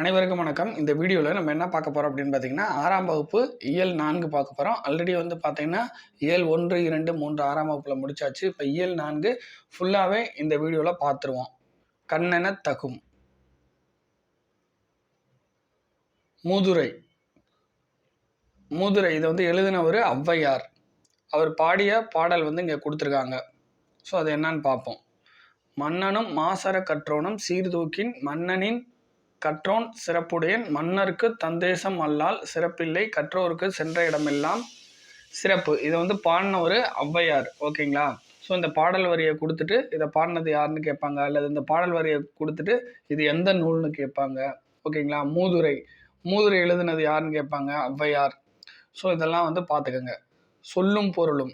அனைவருக்கும் வணக்கம். இந்த வீடியோவில் நம்ம என்ன பார்க்க போகிறோம் அப்படின்னு பார்த்தீங்கன்னா ஆறாம் வகுப்பு இயல் நான்கு பார்க்க போகிறோம் ஆல்ரெடி வந்து பார்த்தீங்கன்னா இயல் ஒன்று இரண்டு மூன்று ஆறாம் வகுப்பில் முடிச்சாச்சு. இப்போ இயல் நான்கு ஃபுல்லாகவே இந்த வீடியோவில் பார்த்துருவோம் கண்ணென தகும். மூதுரை. மூதுரை இதை வந்து எழுதினவர் ஔவையார். அவர் பாடிய பாடல் வந்து இங்கே கொடுத்துருக்காங்க. ஸோ அது என்னன்னு பார்ப்போம். மன்னனும் மாசர கற்றோனும் சீர்தூக்கின் மன்னனின் கற்றோன் சிறப்புடையன் மன்னருக்கு தந்தேசம் அல்லால் சிறப்பில்லை கற்றோருக்கு சென்ற இடமெல்லாம் சிறப்பு. இதை வந்து பாடினவர் ஔவையார் ஓகேங்களா? ஸோ இந்த பாடல் வரியை கொடுத்துட்டு இதை பாடினது யாருன்னு கேட்பாங்க? அல்லது இந்த பாடல் வரியை கொடுத்துட்டு இது எந்த நூல்னு கேட்பாங்க? ஓகேங்களா? மூதுரை. மூதுரை எழுதுனது யாருன்னு கேட்பாங்க? ஔவையார். ஸோ இதெல்லாம் வந்து பார்த்துக்கோங்க. சொல்லும் பொருளும்.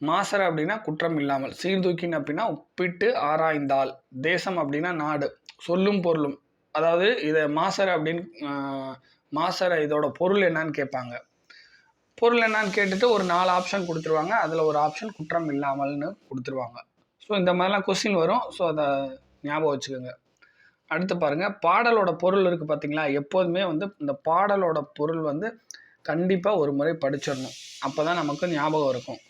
மாசர் அப்படின்னா குற்றம் இல்லாமல் சீர்தூக்கின் அப்படின்னா ஒப்பிட்டு ஆராய்ந்தால். தேசம் அப்படின்னா நாடு. சொல்லும் பொருளும். அதாவது இதை மாசர அப்படின்னு ஆஹ், மாசர இதோட பொருள் என்னன்னு கேட்பாங்க. பொருள் என்னன்னு கேட்டுட்டு ஒரு நாலு ஆப்ஷன் கொடுத்துருவாங்க. அதில் ஒரு ஆப்ஷன் குற்றம் இல்லாமல்னு கொடுத்துருவாங்க. ஸோ இந்த மாதிரிலாம் கொஸ்டின் வரும். ஸோ அதை ஞாபகம் வச்சுக்கோங்க. அடுத்து பாருங்கள் பாடலோட பொருள் இருக்குது பார்த்தீங்களா எப்போதுமே வந்து இந்த பாடலோட பொருள் வந்து கண்டிப்பாக ஒரு முறை படிச்சிடணும். அப்போ தான் நமக்கு ஞாபகம் இருக்கும்.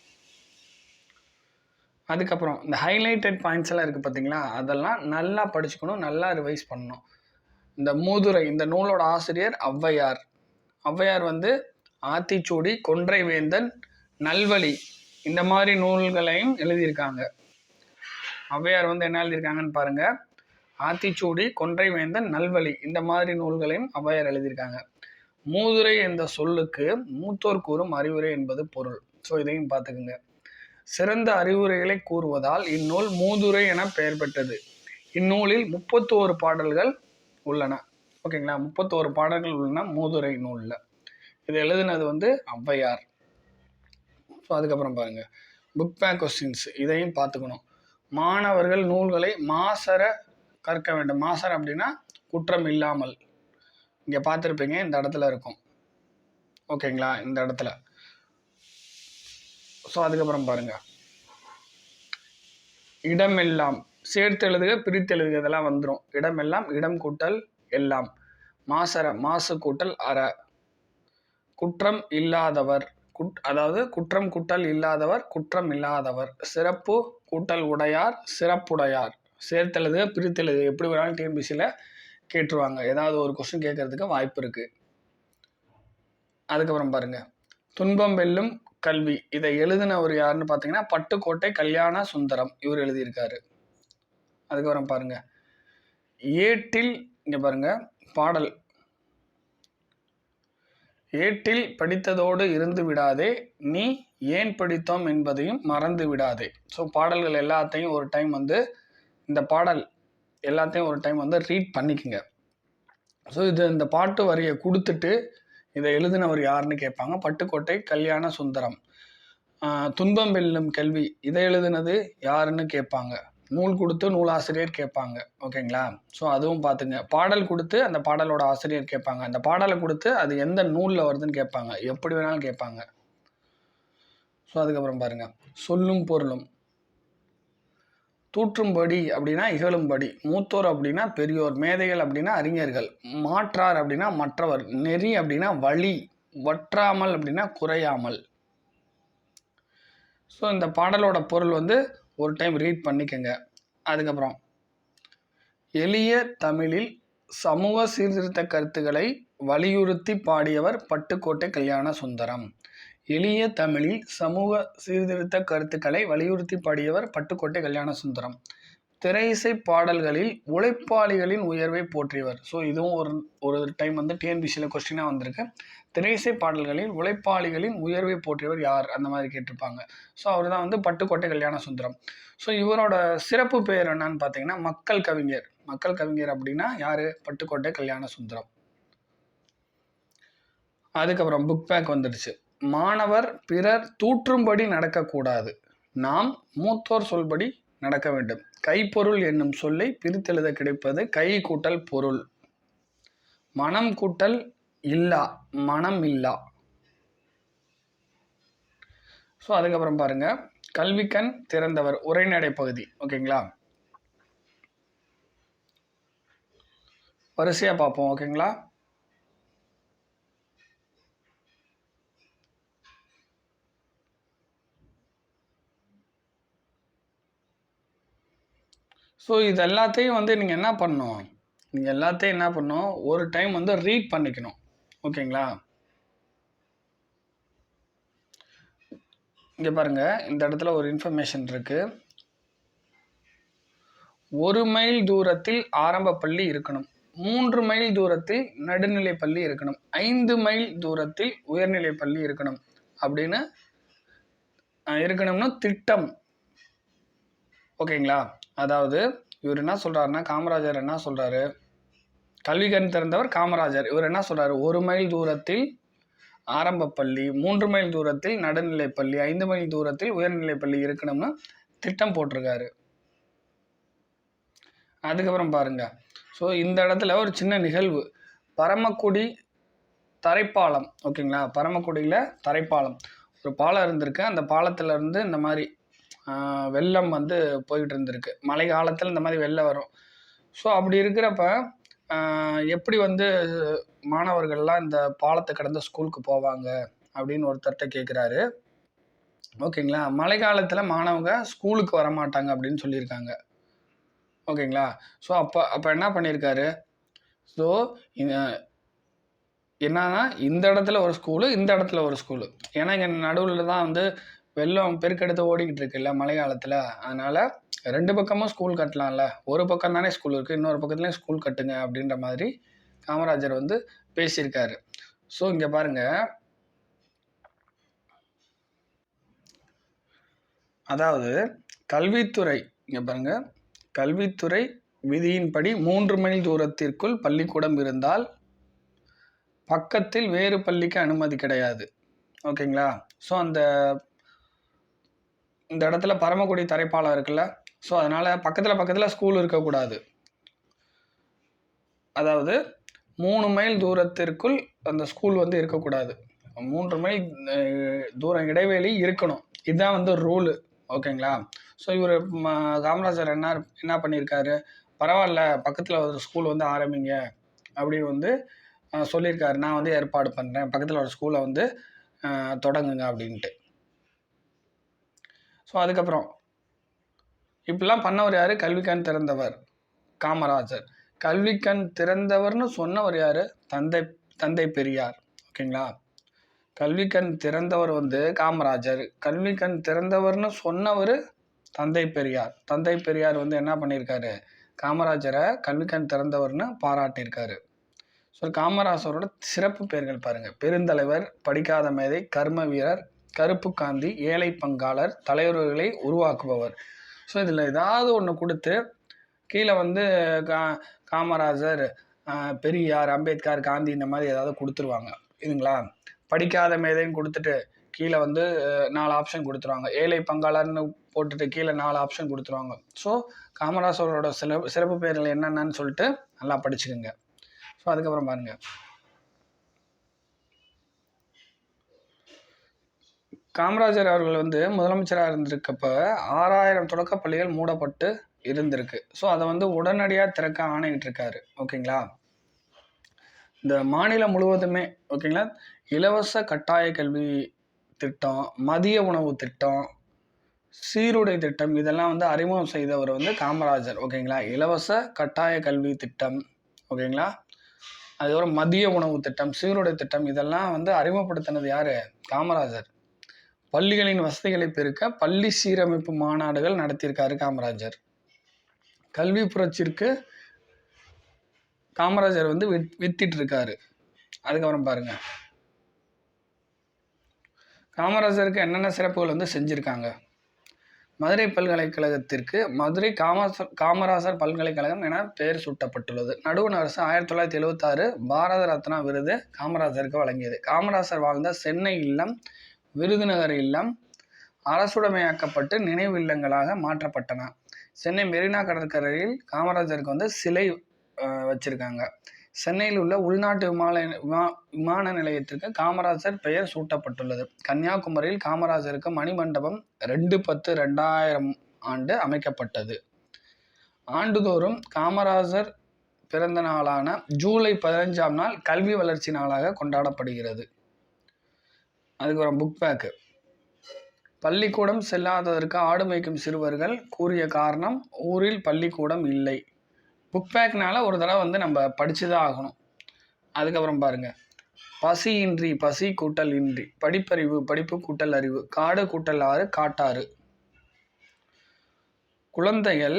அதுக்கப்புறம் இந்த ஹைலைட்டட் பாயிண்ட்ஸ் எல்லாம் இருக்குது பார்த்தீங்களா அதெல்லாம் நல்லா படிச்சுக்கணும் நல்லா ரிவைஸ் பண்ணணும். இந்த மூதுரை இந்த நூலோட ஆசிரியர் ஔவையார். ஔவையார் வந்து ஆத்திச்சூடி கொன்றை வேந்தன் நல்வழி இந்த மாதிரி நூல்களையும் எழுதியிருக்காங்க. ஔவையார் வந்து என்ன எழுதியிருக்காங்கன்னு பாருங்கள் ஆத்திச்சூடி கொன்றை வேந்தன் நல்வழி இந்த மாதிரி நூல்களையும் ஔவையார் எழுதியிருக்காங்க. மூதுரை என்ற சொல்லுக்கு மூத்தோர் கூறும் அறிவுரை என்பது பொருள். ஸோ இதையும் பார்த்துக்குங்க. சிறந்த அறிவுரைகளை கூறுவதால் இந்நூல் மூதுரை என பெயர் பெற்றது. இந்நூலில் முப்பத்தோரு பாடல்கள் உள்ளன. ஓகேங்களா? முப்பத்தோரு பாடல்கள் உள்ளன மூதுரை நூலில். இது எழுதினது வந்து ஔவையார். ஸோ அதுக்கப்புறம் பாருங்கள் புக் பேக் கொஸ்டின்ஸ் இதையும் பார்த்துக்கணும். மாணவர்கள் நூல்களை மாசர கற்க வேண்டும். மாசர அப்படின்னா குற்றம் இல்லாமல். இங்கே பார்த்துருப்பீங்க இந்த இடத்துல இருக்கும். ஓகேங்களா? இந்த இடத்துல. ஸோ அதுக்கப்புறம் பாருங்கள் இடமெல்லாம். சேர்த்து எழுதுக பிரித்து எழுதுக இதெல்லாம் வந்துடும் இடமெல்லாம் இடம் கூட்டல் எல்லாம். மாசர மாசு கூட்டல் அற. குற்றம் இல்லாதவர். குட் அதாவது குற்றம் குட்டல் இல்லாதவர் குற்றம் இல்லாதவர். சிறப்பு கூட்டல் உடையார் சிறப்புடையார். சேர்த்தெழுதுக பிரித்தெழுதுக எப்படி வேணாலும் டிஎம்பிசியில் கேட்டுருவாங்க. ஏதாவது ஒரு கொஸ்டின் கேட்கறதுக்கு வாய்ப்பு இருக்குது அதுக்கப்புறம் பாருங்க. துன்பம் வெல்லும் கல்வி. இதை எழுதினவர் யாருன்னு பார்த்தீங்கன்னா பட்டுக்கோட்டை கல்யாண சுந்தரம் இவர் எழுதியிருக்காரு. அதுக்கப்புறம் பாருங்க. ஏட்டில் இங்கே பாருங்க பாடல். ஏட்டில் படித்ததோடு இருந்து விடாதே நீ ஏன் படித்தோம் என்பதையும் மறந்து விடாதே. ஸோ பாடல்கள் எல்லாத்தையும் ஒரு டைம் வந்து இந்த பாடல் எல்லாத்தையும் ஒரு டைம் வந்து ரீட் பண்ணிக்கங்க. ஸோ இது இந்த பாட்டு வரியை கொடுத்துட்டு இதை எழுதினவர் யாருன்னு கேட்பாங்க. பட்டுக்கோட்டை கல்யாண சுந்தரம். துன்பம் வெல்லும் கல்வி. இதை எழுதினது யாருன்னு கேட்பாங்க. நூல் கொடுத்து நூலாசிரியர் கேட்பாங்க. ஓகேங்களா? ஸோ அதுவும் பார்த்துங்க. பாடல் கொடுத்து அந்த பாடலோட ஆசிரியர் கேட்பாங்க. அந்த பாடலை கொடுத்து அது எந்த நூலில் வருதுன்னு கேட்பாங்க. எப்படி வேணாலும் கேட்பாங்க. ஸோ அதுக்கப்புறம் பாருங்கள் சொல்லும் பொருளும். தூற்றும்படி அப்படின்னா இகழும்படி. மூத்தோர் அப்படின்னா பெரியோர். மேதைகள் அப்படின்னா அறிஞர்கள். மாற்றார் அப்படின்னா மற்றவர். நெறி அப்படின்னா வழி. வற்றாமல் அப்படின்னா குறையாமல். ஸோ இந்த பாடலோட பொருள் வந்து ஒரு டைம் ரீட் பண்ணிக்கோங்க. அதுக்கப்புறம். எளிய தமிழில் சமூக சீர்திருத்த கருத்துக்களை வலியுறுத்தி பாடியவர் பட்டுக்கோட்டை கல்யாண சுந்தரம். எளிய தமிழில் சமூக சீர்திருத்த கருத்துக்களை வலியுறுத்தி பாடியவர் பட்டுக்கோட்டை கல்யாண சுந்தரம் திரையிசை பாடல்களில் உழைப்பாளிகளின் உயர்வை போற்றியவர். ஸோ இதுவும் ஒரு ஒரு டைம் வந்து டிஎன்பிசியில் கொஸ்டினாக வந்திருக்கு. திரையிசை பாடல்களில் உழைப்பாளிகளின் உயர்வை போற்றியவர் யார்? அந்த மாதிரி கேட்டிருப்பாங்க. ஸோ அவர் தான் வந்து பட்டுக்கோட்டை கல்யாண சுந்தரம் ஸோ இவரோட சிறப்பு பெயர் என்னன்னு பார்த்தீங்கன்னா மக்கள் கவிஞர். மக்கள் கவிஞர் அப்படின்னா யார்? பட்டுக்கோட்டை கல்யாண சுந்தரம் அதுக்கப்புறம் புக் பேக் வந்துடுச்சு. மாணவர் பிறர் தூற்றும்படி நடக்கக்கூடாது. நாம் மூத்தோர் சொல்படி நடக்க வேண்டும். கைப்பொருள் என்னும் சொல்லை பிரித்தெழுத கிடைப்பது கை கூட்டல் பொருள். மனம் கூட்டல் இல்லா மனம் இல்லா. ஸோ அதுக்கப்புறம் பாருங்க. கல்விக்கண் திறந்தவர் உரைநடை பகுதி. ஓகேங்களா? வரிசையாக பார்ப்போம். ஓகேங்களா? ஸோ இது எல்லாத்தையும் வந்து நீங்கள் என்ன பண்ணணும்? நீங்கள் எல்லாத்தையும் என்ன பண்ணணும்? ஒரு டைம் வந்து ரீட் பண்ணிக்கணும். ஓகேங்களா? இங்கே பாருங்கள் இந்த இடத்துல ஒரு இன்ஃபர்மேஷன் இருக்குது ஒரு மைல் தூரத்தில் ஆரம்ப பள்ளி இருக்கணும். மூன்று மைல் தூரத்தில் நடுநிலை பள்ளி இருக்கணும். ஐந்து மைல் தூரத்தில் உயர்நிலை பள்ளி இருக்கணும். அப்படின்னு இருக்கணும்னா இருக்கணும்னு திட்டம். ஓகேங்களா? அதாவது இவர் என்ன சொல்கிறாருன்னா காமராஜர் என்ன சொல்கிறாரு கல்வி கண் திறந்தவர் காமராஜர். இவர் என்ன சொல்கிறாரு ஒரு மைல் தூரத்தில் ஆரம்ப பள்ளி மூன்று மைல் தூரத்தில் நடுநிலை பள்ளி ஐந்து மைல் தூரத்தில் உயர்நிலை பள்ளி இருக்கணும்னு திட்டம் போட்டிருக்காரு. அதுக்கப்புறம் பாருங்க. ஸோ இந்த இடத்துல ஒரு சின்ன நிகழ்வு. பரமக்குடி தரைப்பாலம் ஓகேங்களா? பரமக்குடியில் தரைப்பாலம். ஒரு பாலம் இருந்திருக்கு. அந்த பாலத்துல இருந்து இந்த மாதிரி வெள்ளம் வந்து போயிட்டு இருந்திருக்கு மழை காலத்தில் இந்த மாதிரி வெள்ளம் வரும். ஸோ அப்படி இருக்கிறப்ப எப்படி வந்து மாணவர்கள்லாம் இந்த பாலத்தை கடந்து ஸ்கூலுக்கு போவாங்க அப்படின்னு ஒருத்தர்கிட்ட கேட்குறாரு ஓகேங்களா? மழை காலத்தில் மாணவங்க ஸ்கூலுக்கு வர மாட்டாங்க அப்படின்னு சொல்லியிருக்காங்க. ஓகேங்களா? ஸோ அப்போ அப்போ என்ன பண்ணியிருக்காரு? ஸோ என்னன்னா இந்த இடத்துல ஒரு ஸ்கூலு இந்த இடத்துல ஒரு ஸ்கூலு. ஏன்னா இங்கே நடுவில் தான் வந்து வெள்ளம் பெருக்கெடுத்து ஓடிக்கிட்டு இருக்குல்ல மழை காலத்தில். ரெண்டு பக்கமும் ஸ்கூல் கட்டலாம்ல. ஒரு பக்கம் தானே ஸ்கூல் இருக்குது இன்னொரு பக்கத்துலேயும் ஸ்கூல் கட்டுங்க அப்படின்ற மாதிரி காமராஜர் வந்து பேசியிருக்காரு. ஸோ இங்கே பாருங்க. அதாவது கல்வித்துறை இங்கே பாருங்கள் கல்வித்துறை விதியின்படி மூன்று மைல் தூரத்திற்குள் பள்ளிக்கூடம் இருந்தால் பக்கத்தில் வேறு பள்ளிக்கு அனுமதி கிடையாது. ஓகேங்களா ஸோ அந்த இந்த இடத்துல பரமக்குடி தரைப்பாலம் இருக்குல்ல ஸோ அதனால் பக்கத்தில் பக்கத்தில் ஸ்கூல் இருக்கக்கூடாது. அதாவது மூணு மைல் தூரத்திற்குள் அந்த ஸ்கூல் வந்து இருக்கக்கூடாது. மூன்று மைல் தூரம் இடைவெளி இருக்கணும். இதுதான் வந்து ரூலு ஓகேங்களா? ஸோ இவர் காமராஜர் என்ன என்ன பண்ணியிருக்காரு பரவாயில்ல பக்கத்தில் ஒரு ஸ்கூல் வந்து ஆரம்பிங்க. அப்படின்னு வந்து சொல்லியிருக்காரு நான் வந்து ஏற்பாடு பண்ணுறேன் பக்கத்தில் ஒரு ஸ்கூலை வந்து தொடங்குங்க அப்படின்ட்டு. ஸோ அதுக்கப்புறம். இப்படிலாம் பண்ணவர் யார்? கல்விக்கண் திறந்தவர். காமராஜர். கல்விக்கண் திறந்தவர்னு சொன்னவர் யார்? தந்தை தந்தை பெரியார். ஓகேங்களா? கல்விக்கண் திறந்தவர் வந்து காமராஜர். கல்விக்கண் திறந்தவர்னு சொன்னவர் தந்தை பெரியார். தந்தை பெரியார் வந்து என்ன பண்ணியிருக்காரு? காமராஜரை கல்விக்கண் திறந்தவர்னு பாராட்டியிருக்காரு. ஸோ காமராஜரோட சிறப்பு பெயர்கள் பாருங்கள் பெருந்தலைவர் படிக்காத மேதை கர்ம வீரர் கருப்பு காந்தி ஏழை பங்காளர் தலைவர்களை உருவாக்குபவர். ஸோ இதில் ஏதாவது ஒன்று கொடுத்து கீழே வந்து கா காமராஜர் பெரியார் அம்பேத்கர் காந்தி இந்த மாதிரி ஏதாவது கொடுத்துருவாங்க. இதுங்களா? படிக்காத மேதையும் கொடுத்துட்டு கீழே வந்து நாலு ஆப்ஷன் கொடுத்துருவாங்க. ஏழை பங்காளர்னு போட்டுட்டு கீழே நாலு ஆப்ஷன் கொடுத்துருவாங்க. ஸோ காமராஜரோட சிறப்பு சிறப்பு பெயர்கள் என்னென்னு சொல்லிட்டு நல்லா படிச்சுக்கோங்க. ஸோ அதுக்கப்புறம் பாருங்கள் காமராஜர் அவர்கள் வந்து முதலமைச்சராக இருந்திருக்கப்ப ஆறாயிரம் தொடக்கப்பள்ளிகள் மூடப்பட்டு இருந்திருக்கு. ஸோ அதை வந்து உடனடியாக திறக்க ஆணையிட்டு இருக்காரு. ஓகேங்களா? இந்த மாநிலம் முழுவதுமே ஓகேங்களா? இலவச கட்டாய கல்வி திட்டம் மதிய உணவு திட்டம் சீருடை திட்டம் இதெல்லாம் வந்து அறிமுகம் செய்தவர் வந்து காமராஜர். ஓகேங்களா? இலவச கட்டாய கல்வி திட்டம். ஓகேங்களா? அதுக்கப்புறம் மதிய உணவு திட்டம் சீருடை திட்டம் இதெல்லாம் வந்து அறிமுகப்படுத்தினது யார்? காமராஜர். பள்ளிகளின் வசதிகளை பெருக்க பள்ளி சீரமைப்பு மாநாடுகள் நடத்தியிருக்காரு காமராஜர். கல்வி புரட்சிற்கு காமராஜர் வந்து வித் வித்திட்டு இருக்காரு அதுக்கப்புறம் பாருங்க. காமராஜருக்கு என்னென்ன சிறப்புகள் வந்து செஞ்சுருக்காங்க? மதுரை பல்கலைக்கழகத்திற்கு மதுரை காமராசர் காமராசர் பல்கலைக்கழகம் என பெயர் சூட்டப்பட்டுள்ளது. நடுவண் அரசு ஆயிரத்தி தொள்ளாயிரத்தி எழுவத்தாறு பாரத ரத்னா விருது காமராஜருக்கு வழங்கியது. காமராசர் வாழ்ந்த சென்னை இல்லம் விருதுநகர் இல்லம் அரசுடைமையாக்கப்பட்டு நினைவு இல்லங்களாக மாற்றப்பட்டன. சென்னை மெரினா கடற்கரையில் காமராஜருக்கு வந்து சிலை வச்சுருக்காங்க வச்சிருக்காங்க. சென்னையில் உள்ள உள்நாட்டு விமான விமா- விமான நிலையத்திற்கு காமராஜர் பெயர் சூட்டப்பட்டுள்ளது. கன்னியாகுமரியில் காமராஜருக்கு மணிமண்டபம் ரெண்டு பத்து ரெண்டாயிரம் ஆண்டு அமைக்கப்பட்டது. ஆண்டுதோறும் காமராஜர் பிறந்த நாளான ஜூலை பதினஞ்சாம் நாள் கல்வி வளர்ச்சி நாளாக கொண்டாடப்படுகிறது. அதுக்கப்புறம் புக் பேக்கு பள்ளிக்கூடம் செல்லாததற்கு ஆடு மேய்க்கும் சிறுவர்கள் கூறிய காரணம் ஊரில் பள்ளிக்கூடம் இல்லை. புக் பேக்னால ஒரு தடவை வந்து நம்ம படித்து தான் ஆகணும். அதுக்கப்புறம் பாருங்கள் பசியின்றி பசி கூட்டல் இன்றி. படிப்பறிவு படிப்பு கூட்டல் அறிவு. காடு கூட்டல் ஆறு காட்டாறு. குழந்தைகள்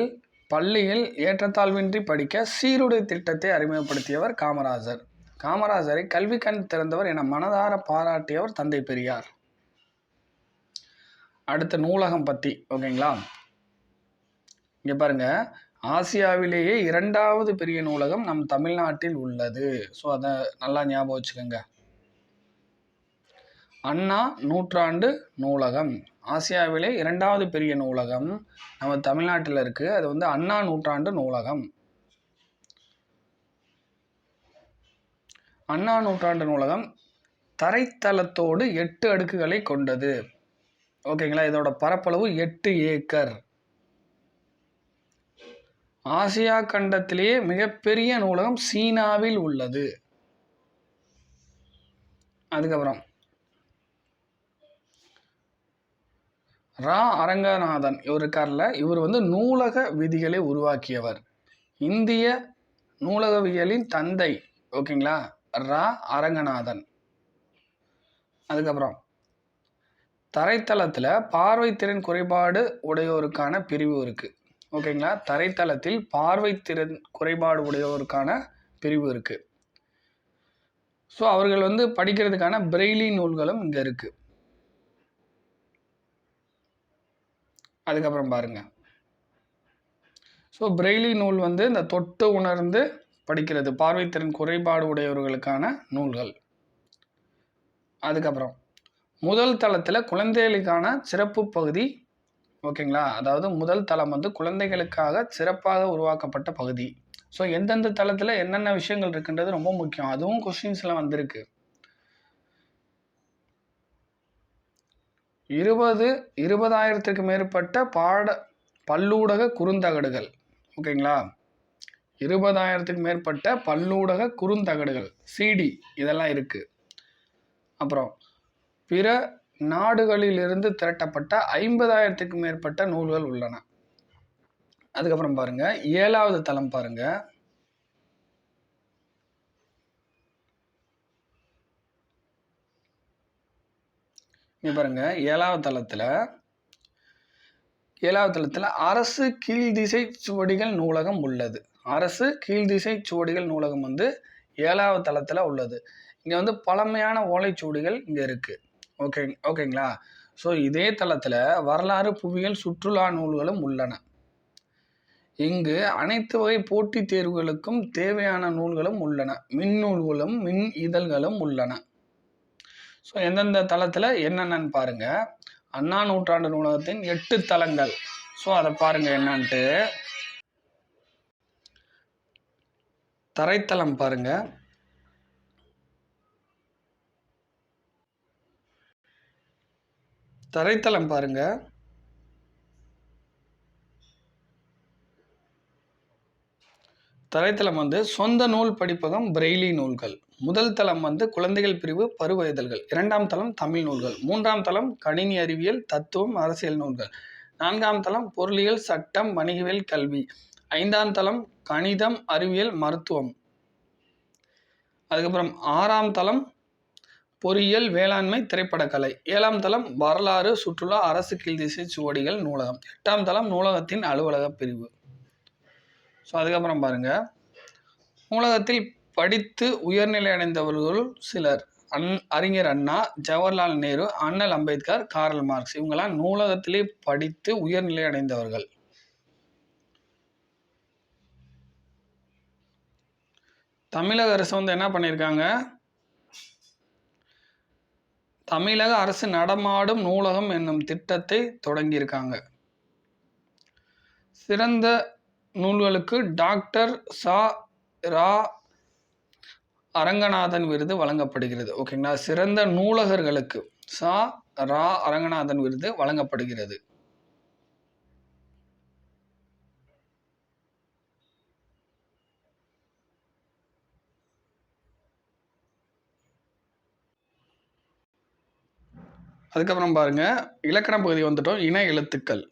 பள்ளியில் ஏற்றத்தாழ்வின்றி படிக்க சீருடை திட்டத்தை அறிமுகப்படுத்தியவர் காமராஜர். காமராஜரை கல்வி கண் திறந்தவர் என மனதார பாராட்டியவர் தந்தை பெரியார். அடுத்த நூலகம் பற்றி ஓகேங்களா? இங்கே பாருங்க. ஆசியாவிலேயே இரண்டாவது பெரிய நூலகம் நம் தமிழ்நாட்டில் உள்ளது. ஸோ அதை நல்லா ஞாபகம் வச்சுக்கோங்க. அண்ணா நூற்றாண்டு நூலகம். ஆசியாவிலே இரண்டாவது பெரிய நூலகம் நம்ம தமிழ்நாட்டில் இருக்குது அது வந்து அண்ணா நூற்றாண்டு நூலகம். அண்ணா நூற்றாண்டு நூலகம் தரைத்தளத்தோடு எட்டு அடுக்குகளை கொண்டது. ஓகேங்களா? இதோட பரப்பளவு எட்டு ஏக்கர். ஆசியா கண்டத்திலேயே மிகப்பெரிய நூலகம் சீனாவில் உள்ளது. அதுக்கப்புறம். ரா. அரங்கநாதன் இவர் இருக்கார்ல? இவர் வந்து நூலக விதிகளை உருவாக்கியவர். இந்திய நூலகவியலின் தந்தை. ஓகேங்களா? ரா அரங்கநாதன். அதுக்கப்புறம் தரைத்தளத்தில் பார்வைத்திறன் குறைபாடு உடையோருக்கான பிரிவு இருக்குது ஓகேங்களா? தரைத்தளத்தில் பார்வைத்திறன் குறைபாடு உடையோருக்கான பிரிவு இருக்குது ஸோ அவர்கள் வந்து படிக்கிறதுக்கான பிரெய்லி நூல்களும் இங்கே இருக்குது அதுக்கப்புறம் பாருங்கள் ஸோ பிரெய்லி நூல் வந்து இந்த தொட்டு உணர்ந்து படிக்கிறது பார்வைத்திறன் குறைபாடு உடையவர்களுக்கான நூல்கள். அதுக்கப்புறம் முதல் தளத்தில் குழந்தைகளுக்கான சிறப்பு பகுதி ஓகேங்களா அதாவது முதல் தளம் வந்து குழந்தைகளுக்காக சிறப்பாக உருவாக்கப்பட்ட பகுதி. ஸோ எந்தெந்த தளத்தில் என்னென்ன விஷயங்கள் இருக்குன்றது ரொம்ப முக்கியம். அதுவும் கொஷின்ஸில் வந்திருக்கு. இருபது இருபதாயிரத்துக்கு மேற்பட்ட பாட பல்லூடக குறுந்தகடுகள் ஓகேங்களா இருபதாயிரத்துக்கு மேற்பட்ட பல்லூடக குறுந்தகடுகள் சிடி இதெல்லாம் இருக்குது அப்புறம் பிற நாடுகளிலிருந்து திரட்டப்பட்ட ஐம்பதாயிரத்துக்கு மேற்பட்ட நூல்கள் உள்ளன. அதுக்கப்புறம் பாருங்க ஏழாவது தளம் பாருங்க. இங்கே பாருங்க ஏழாவது தளத்தில் ஏழாவது தளத்தில் அரசு கீழ்திசை சுவடிகள் நூலகம் உள்ளது. அரசு கீழ்திசை சுவடிகள் நூலகம் வந்து ஏழாவது தளத்தில் உள்ளது. இங்கே வந்து பழமையான ஓலைச்சுவடிகள் இங்கே இருக்குது ஓகே ஓகேங்களா ஸோ இதே தளத்தில் வரலாறு புவியியல் சுற்றுலா நூல்களும் உள்ளன. இங்கு அனைத்து வகை போட்டித் தேர்வுகளுக்கும் தேவையான நூல்களும் உள்ளன. மின் நூல்களும் மின் இதழ்களும் உள்ளன. ஸோ எந்தெந்த தளத்தில் என்னென்னு பாருங்கள் அண்ணா நூற்றாண்டு நூலகத்தின் எட்டு தளங்கள். ஸோ அதை பாருங்கள் என்னான்ட்டு. தரைத்தளம் பாருங்க. தரைத்தளம் பாருங்க. தரைத்தளம் வந்து சொந்த நூல் படிப்பகம் பிரெய்லி நூல்கள். முதல் தளம் வந்து குழந்தைகள் பிரிவு பருவ இதழ்கள் இரண்டாம் தளம் தமிழ் நூல்கள். மூன்றாம் தளம் கணினி அறிவியல் தத்துவம் அரசியல் நூல்கள். நான்காம் தளம் பொருளியல் சட்டம் வணிகவியல் கல்வி. ஐந்தாம் தளம் கணிதம் அறிவியல் மருத்துவம். அதுக்கப்புறம் ஆறாம் தளம் பொறியியல் வேளாண்மை திரைப்படக்கலை. ஏழாம் தளம் வரலாறு சுற்றுலா அரசு கீழ்திசை சுவடிகள் நூலகம். எட்டாம் தளம் நூலகத்தின் அலுவலக பிரிவு. ஸோ அதுக்கப்புறம் பாருங்கள் நூலகத்தில் படித்து உயர்நிலை அடைந்தவர்கள் சிலர். அன் அறிஞர் அண்ணா ஜவஹர்லால் நேரு அண்ணல் அம்பேத்கர் காரல் மார்க்ஸ். இவங்கெல்லாம் நூலகத்திலே படித்து உயர்நிலை அடைந்தவர்கள். தமிழக அரசு வந்து என்ன பண்ணியிருக்காங்க தமிழக அரசு நடமாடும் நூலகம் என்னும் திட்டத்தை தொடங்கியிருக்காங்க. சிறந்த நூல்களுக்கு டாக்டர் சா. ரா. அரங்கநாதன் விருது வழங்கப்படுகிறது. ஓகேங்களா? சிறந்த நூலகர்களுக்கு சா. ரா. அரங்கநாதன் விருது வழங்கப்படுகிறது. அதுக்கப்புறம் பாருங்க இலக்கண பகுதி வந்துட்டோம். இன எழுத்துக்கள்.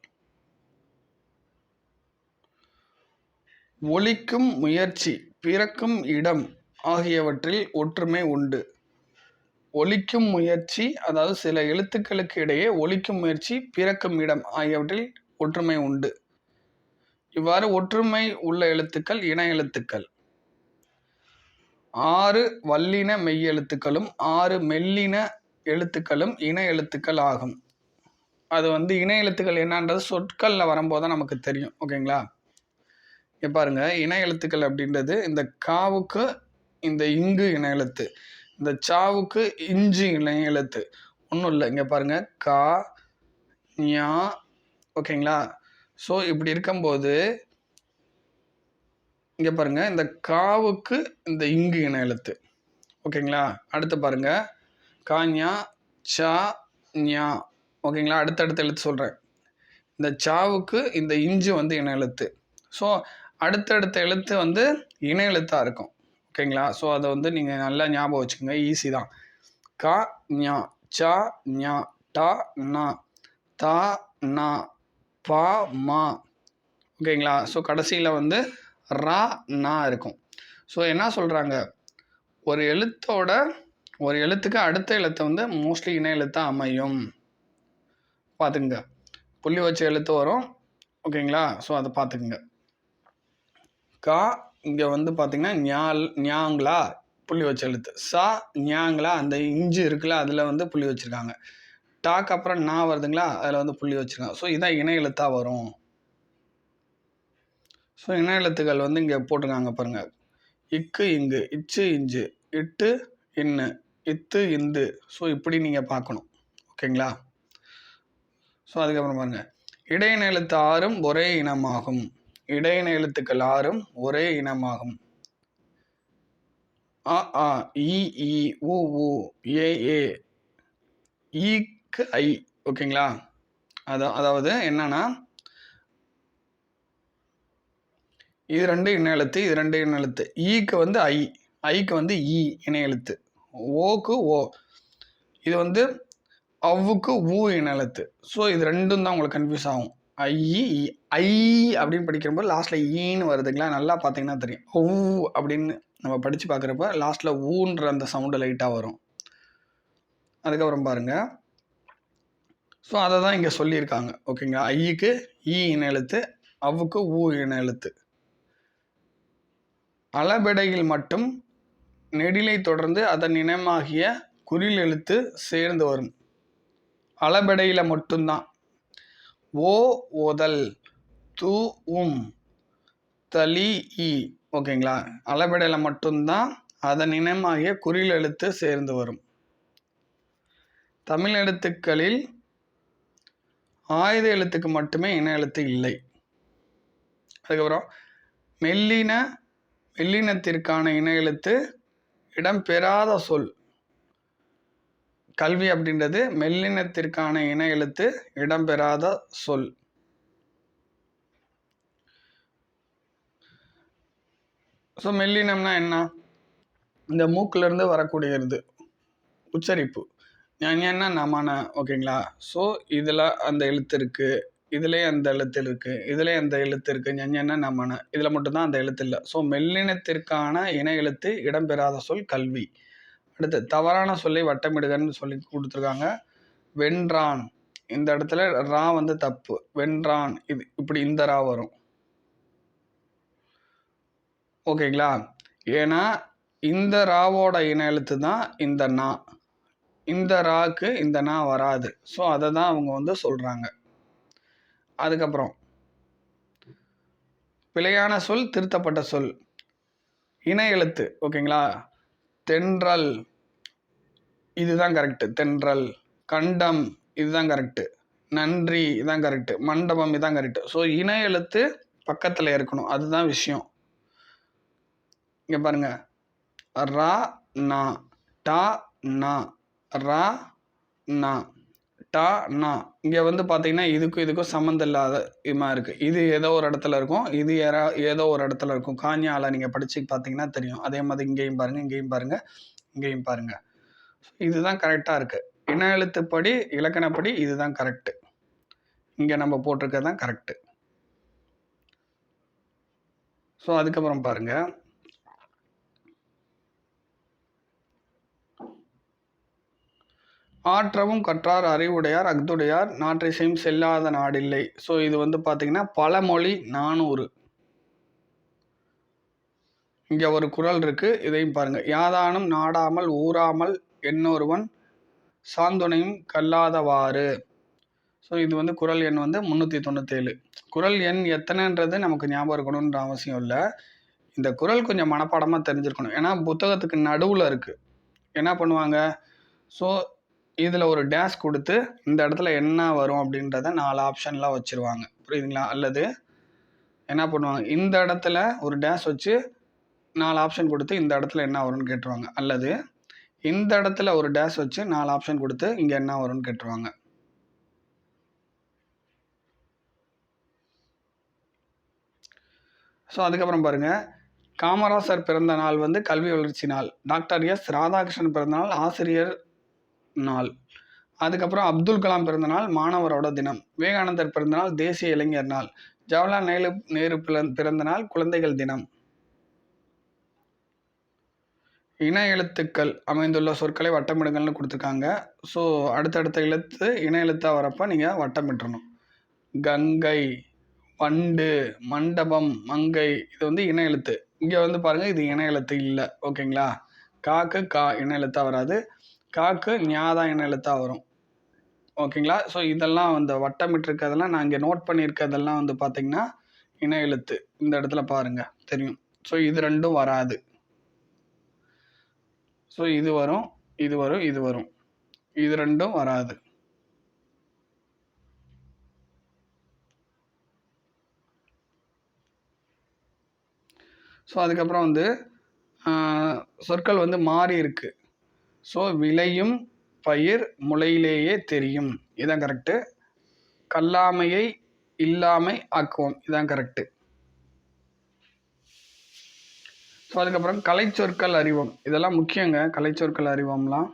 ஒலிக்கும் முயற்சி பிறக்கும் இடம் ஆகியவற்றில் ஒற்றுமை உண்டு. ஒலிக்கும் முயற்சி அதாவது சில எழுத்துக்களுக்கு இடையே ஒலிக்கும் முயற்சி பிறக்கும் இடம் ஆகியவற்றில் ஒற்றுமை உண்டு. இவ்வாறு ஒற்றுமை உள்ள எழுத்துக்கள் இன எழுத்துக்கள். ஆறு வல்லின மெய்யெழுத்துக்களும் ஆறு மெல்லின எழுத்துக்களும் இன எழுத்துக்கள் ஆகும். அது வந்து இன எழுத்துக்கள் என்னன்றது சொற்களில் வரும்போது தான் நமக்கு தெரியும். ஓகேங்களா? இங்கே பாருங்க. இன எழுத்துக்கள் அப்படின்றது இந்த காவுக்கு இந்த இங்கு இன எழுத்து இந்த சாவுக்கு இஞ்சி இன எழுத்து. ஒன்றும் இல்லை. இங்கே பாருங்க. கா ஞா ஓகேங்களா? ஸோ இப்படி இருக்கும்போது இங்கே பாருங்க. இந்த காவுக்கு இந்த இங்கு இன எழுத்து. ஓகேங்களா? அடுத்து பாருங்கள் காஞா சா ஞா. ஓகேங்களா? அடுத்தடுத்த எழுத்து சொல்கிறேன் இந்த சாவுக்கு இந்த இஞ்சு வந்து இன எழுத்து. ஸோ அடுத்தடுத்த எழுத்து வந்து இன எழுத்தாக இருக்கும். ஓகேங்களா? ஸோ அதை வந்து நீங்கள் நல்லா ஞாபகம் வச்சுக்கோங்க. ஈஸி தான். கா ஞா. சா ஞா. டா நா தா நா பா மா. ஓகேங்களா? ஸோ கடைசியில் வந்து ரா நா இருக்கும். ஸோ என்ன சொல்கிறாங்க ஒரு எழுத்தோட ஒரு எழுத்துக்கு அடுத்த எழுத்து வந்து மோஸ்ட்லி இணை எழுத்தாக அமையும். பார்த்துக்குங்க புள்ளி வச்ச எழுத்து வரும். ஓகேங்களா ஸோ அதை பார்த்துக்குங்க கா இங்கே வந்து பார்த்தீங்கன்னா ஞால் ஞாங்களா புள்ளி வச்ச எழுத்து. சா ஞாங்களா அந்த இஞ்சு இருக்குல்ல அதில் வந்து புள்ளி வச்சுருக்காங்க. டாக்கு அப்புறம் நா வருதுங்களா? அதில் வந்து புள்ளி வச்சுருக்காங்க. ஸோ இதான் இணை எழுத்தாக வரும். ஸோ இணை எழுத்துக்கள் வந்து இங்கே போட்டிருக்காங்க பாருங்கள் இக்கு இங்கு இச்சு இஞ்சு. இட்டு இன்னு. இத்து இந்து. ஸோ இப்படி நீங்கள் பார்க்கணும். ஓகேங்களா? ஸோ அதுக்கப்புறம் பாருங்கள் இடையின எழுத்து ஆறும் ஒரே இனமாகும். இடையின எழுத்துக்கள் ஆறும் ஒரே இனமாகும். அ ஆ இ இ உ உ ஏ ஏ ஈக்கு ஐ. ஓகேங்களா? அதான் அதாவது என்னன்னா இது ரெண்டு இன எழுத்து இது ரெண்டு இன எழுத்து ஈக்கு வந்து ஐ ஐக்கு வந்து இ இன எழுத்து ஓக்கு ஓ. இது வந்து அவ்வுக்கு ஊ இன எழுத்து. ஸோ இது ரெண்டும் தான் உங்களுக்கு கன்ஃபியூஸ் ஆகும். ஐ ஐ அப்படின்னு படிக்கிறப்போ லாஸ்ட்டில் ஈன்னு வருதுங்களா? நல்லா பார்த்தீங்கன்னா தெரியும். ஊ அப்படின்னு நம்ம படித்து பார்க்குறப்ப லாஸ்ட்டில் ஊன்ற அந்த சவுண்டு லைட்டாக வரும். அதுக்கப்புறம் பாருங்கள் ஸோ அதை தான் இங்கே சொல்லியிருக்காங்க. ஓகேங்களா? ஐக்கு ஈ இன எழுத்து அவுக்கு ஊ இன எழுத்து. அளபெடையில் மட்டும் நெடிலை தொடர்ந்து அதன் இனமாகிய குறில் எழுத்து சேர்ந்து வரும். அளபெடையில் மட்டும்தான். ஓ ஓதல் து உம் தலி இ. ஓகேங்களா? அளபெடையில் மட்டும்தான் அதன் இனமாகிய குறில் எழுத்து சேர்ந்து வரும். தமிழ் எழுத்துக்களில் ஆயுத எழுத்துக்கு மட்டுமே இன எழுத்து இல்லை. அதுக்கப்புறம் மெல்லின மெல்லினத்திற்கான இன எழுத்து இடம்பெறாத சொல். கல்வி அப்படின்றது மெல்லினத்திற்கான இன எழுத்து இடம்பெறாத சொல். ஸோ மெல்லினம்னா என்ன? இந்த மூக்கிலிருந்து வரக்கூடியது. உச்சரிப்பு. ஞான நமன ஓகேங்களா ஸோ இதில் அந்த எழுத்து இருக்குது இதுலேயே அந்த எழுத்து இருக்குது இதுலேயே அந்த எழுத்து இருக்குது ஞான நமன இதில் மட்டும்தான் அந்த எழுத்து இல்லை. ஸோ மெல்லினத்திற்கான இன எழுத்து இடம்பெறாத சொல் கல்வி. அடுத்து தவறான சொல்லை வட்டமிடுகன்னு சொல்லி கொடுத்துருக்காங்க. வென்றான். இந்த இடத்துல ரா வந்து தப்பு. வென்றான். இது இப்படி இந்த ரா வரும். ஓகேங்களா? ஏன்னா இந்த ராவோட இன எழுத்து தான் இந்த நா. இந்த ராக்கு இந்த நா வராது. ஸோ அதை தான் அவங்க வந்து சொல்கிறாங்க அதுக்கப்புறம். பிழையான சொல் திருத்தப்பட்ட சொல். இன எழுத்து ஓகேங்களா? தென்றல். இதுதான் கரெக்டு தென்றல். கண்டம் இதுதான் கரெக்டு நன்றி இதான் கரெக்டு மண்டபம் இதான் கரெக்டு ஸோ இன எழுத்து பக்கத்தில் இருக்கணும். அதுதான் விஷயம். இங்கே பாருங்க. ரா நா. டா நா. ரா நா. டா நா. இங்கே வந்து பார்த்தீங்கன்னா இதுக்கும் இதுக்கும் சம்மந்தம் இல்லாத இதுமாக இருக்குது இது ஏதோ ஒரு இடத்துல இருக்கும். இது ஏறா ஏதோ ஒரு இடத்துல இருக்கும். காஞ்சால நீங்கள் படித்து பார்த்தீங்கன்னா தெரியும். அதே மாதிரி இங்கேயும் பாருங்கள் இங்கேயும் பாருங்கள் இங்கேயும் பாருங்கள் இதுதான் கரெக்டாக இருக்குது இன எழுத்துப்படி இலக்கணப்படி இதுதான் கரெக்டு இங்கே நம்ம போட்டிருக்கிறது தான் கரெக்டு ஸோ அதுக்கப்புறம் பாருங்கள் ஆற்றவும் கற்றார் அறிவுடையார் அக்துடையார் நாற்றிசையும் செல்லாத நாடில்லை. ஸோ இது வந்து பார்த்திங்கன்னா பழமொழி நானூறு. இங்கே ஒரு குரல் இருக்குது இதையும் பாருங்கள் யாதானும் நாடாமல் ஊறாமல் என்னொருவன் சாந்துணையும் கல்லாதவாறு. ஸோ இது வந்து குரல் எண் வந்து முந்நூற்றி தொண்ணூற்றேழு குரல் எண் எத்தனைன்றது நமக்கு ஞாபகம் இருக்கணுன்ற அவசியம் இல்லை. இந்த குரல் கொஞ்சம் மனப்பாடமாக தெரிஞ்சிருக்கணும். ஏன்னா புத்தகத்துக்கு நடுவில் இருக்குது என்ன பண்ணுவாங்க? ஸோ இதில் ஒரு டேஷ் கொடுத்து இந்த இடத்துல என்ன வரும் அப்படின்றத நாலு ஆப்ஷன்லாம் வச்சுருவாங்க. புரியுதுங்களா? அல்லது என்ன பண்ணுவாங்க? இந்த இடத்துல ஒரு டேஷ் வச்சு நாலு ஆப்ஷன் கொடுத்து இந்த இடத்துல என்ன வரும்னு கேட்டுருவாங்க. அல்லது இந்த இடத்துல ஒரு டேஷ் வச்சு நாலு ஆப்ஷன் கொடுத்து இங்கே என்ன வரும்னு கேட்டுருவாங்க. ஸோ அதுக்கப்புறம் பாருங்கள் காமராசர் பிறந்த நாள் வந்து கல்வி வளர்ச்சி நாள். டாக்டர் எஸ் ராதாகிருஷ்ணன் பிறந்த நாள். ஆசிரியர் நாள். அதுக்கப்புறம் அப்துல் கலாம் பிறந்த நாள் மாணவரோட தினம். விவேகானந்தர் பிறந்த நாள் தேசிய இளைஞர் நாள். ஜவஹர்லால் நேரு நேரு பிறந்த நாள் குழந்தைகள் தினம். இன எழுத்துக்கள் அமைந்துள்ள சொற்களை வட்டமிடுங்கள்னு கொடுத்துருக்காங்க. ஸோ அடுத்தடுத்த எழுத்து இன எழுத்தாக வரப்போ நீங்கள் வட்டமிட்டுறணும் கங்கை வண்டு மண்டபம் மங்கை இது வந்து இன எழுத்து. இங்கே வந்து பாருங்கள் இது இன எழுத்து இல்லை. ஓகேங்களா? காக்கு கா இன எழுத்தாக வராது. காக்கு ஞாதான் இன எழுத்தாக வரும். ஓகேங்களா? ஸோ இதெல்லாம் வந்து வட்டமிட்டிருக்கிறதெல்லாம் நான் இங்கே நோட் பண்ணியிருக்கிறதெல்லாம் வந்து பார்த்திங்கன்னா இன எழுத்து. இந்த இடத்துல பாருங்கள் தெரியும். ஸோ இது ரெண்டும் வராது. ஸோ இது வரும் இது வரும் இது வரும். இது ரெண்டும் வராது. ஸோ அதுக்கப்புறம் வந்து சொற்கள் வந்து மாறி இருக்குது ஸோ விளையும் பயிர் முளையிலேயே தெரியும். இதான் கரெக்டு கல்லாமையை இல்லாமை ஆக்குவோம். இதான் கரெக்டு ஸோ அதுக்கப்புறம் கலைச்சொற்கள் அறிவோம். இதெல்லாம் முக்கியங்க. கலைச்சொற்கள் அறிவோம்லாம்.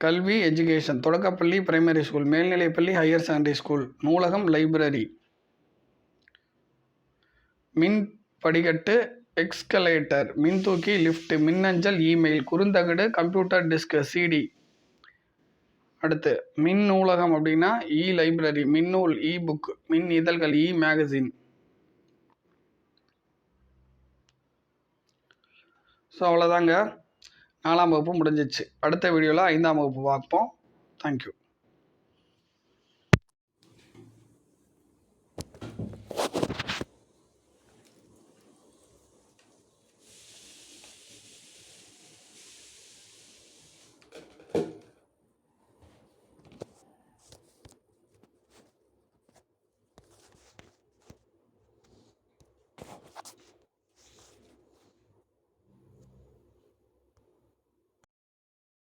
கல்வி எஜுகேஷன் தொடக்கப்பள்ளி பிரைமரி ஸ்கூல் மேல்நிலைப்பள்ளி ஹையர் செகண்டரி ஸ்கூல் நூலகம் லைப்ரரி மின் படிக்கட்டு எக்ஸ்கலேட்டர் மின்தூக்கி லிஃப்ட் மின்னஞ்சல் இமெயில் குறுந்தகடு கம்ப்யூட்டர் டிஸ்க் சிடி அடுத்து மின் நூலகம் அப்படின்னா இ லைப்ரரி மின்னூல் இ புக் மின் இதழ்கள் இ மேகசின் ஸோ அவ்வளோதாங்க நாலாம் வகுப்பு முடிஞ்சிச்சு. அடுத்த வீடியோவில் ஐந்தாம் வகுப்பு பார்ப்போம். தேங்க்யூ